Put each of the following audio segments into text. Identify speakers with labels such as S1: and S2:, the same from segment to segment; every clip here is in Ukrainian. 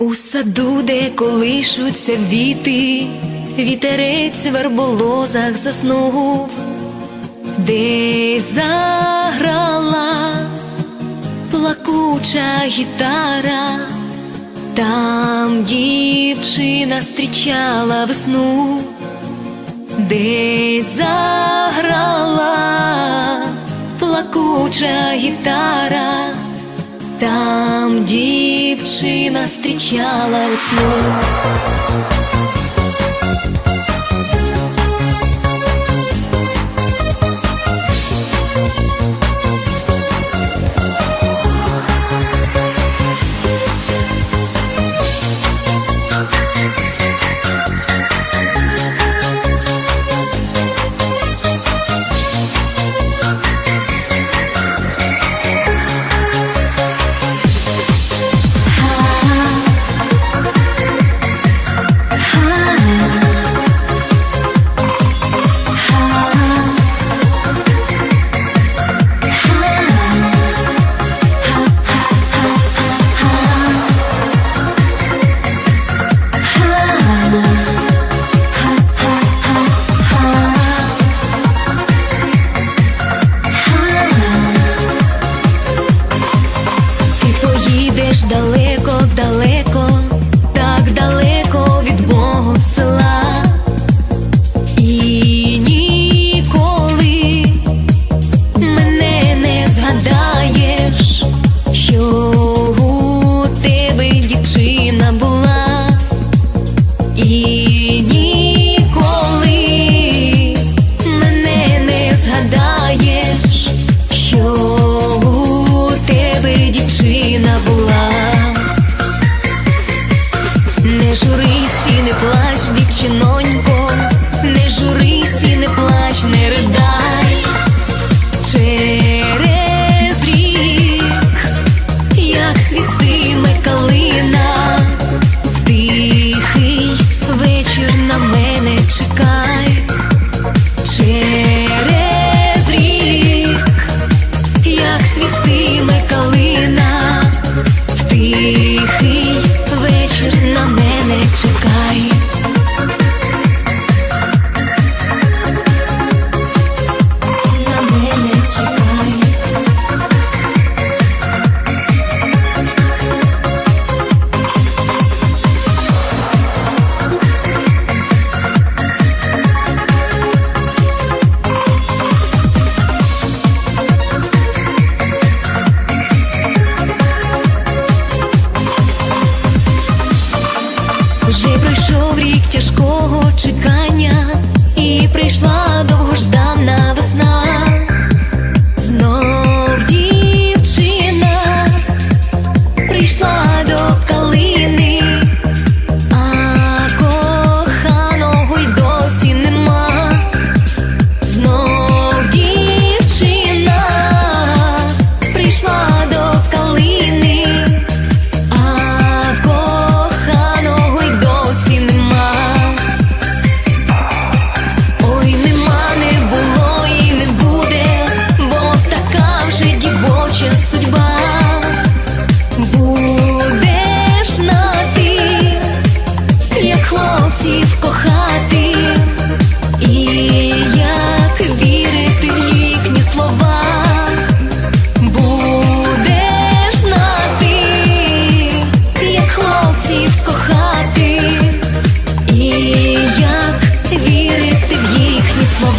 S1: У саду, де колишуться віти, вітерець в верболозах заснув, де заграла плакуча гітара, там дівчина зустрічала весну, де заграла плакуча гітара. Там дівчина зустрічала весну. the плач, дівчинонько, не журись і не плач, не ридай. Через рік, як цвістиме калина, в тихий вечір на мене чекай, чекання, і прийшла довгождана весна. Знов дівчина прийшла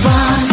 S1: one